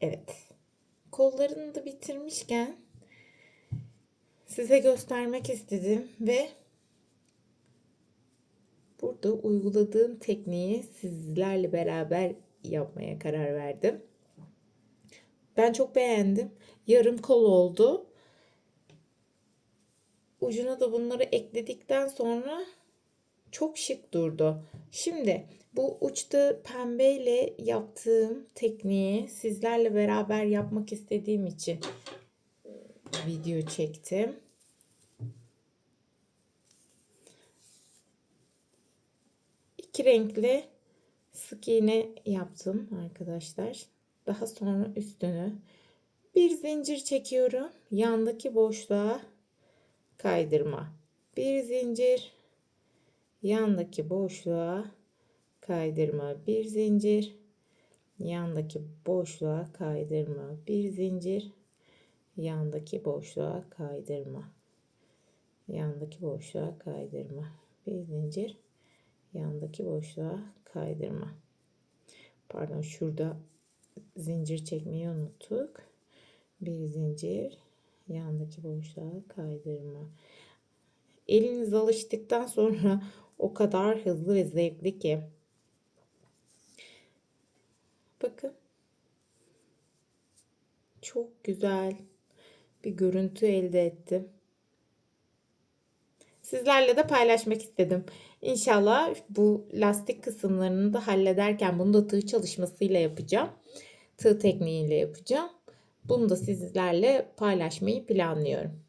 Evet. Kollarını da bitirmişken size göstermek istedim ve burada uyguladığım tekniği sizlerle beraber yapmaya karar verdim. Ben çok beğendim. Yarım kol oldu. Ucuna da bunları ekledikten sonra çok şık durdu. Şimdi bu uçta pembeyle yaptığım tekniği sizlerle beraber yapmak istediğim için video çektim. İki renkli sık iğne yaptım arkadaşlar. Daha sonra üstünü bir zincir çekiyorum. Yandaki boşluğa kaydırma. Bir zincir yandaki boşluğa kaydırma. Bir zincir yandaki boşluğa kaydırma. Bir zincir yandaki boşluğa kaydırma. Yandaki boşluğa kaydırma. Bir zincir yandaki boşluğa kaydırma. Pardon şurada zincir çekmeyi unuttuk. Bir zincir yandaki boşluğa kaydırma. Eliniz alıştıktan sonra o kadar hızlı ve zevkli ki. Bakın. Çok güzel bir görüntü elde ettim. Sizlerle de paylaşmak istedim. İnşallah bu lastik kısımlarını da hallederken bunu da tığ çalışmasıyla yapacağım. Tığ tekniğiyle yapacağım. Bunu da sizlerle paylaşmayı planlıyorum.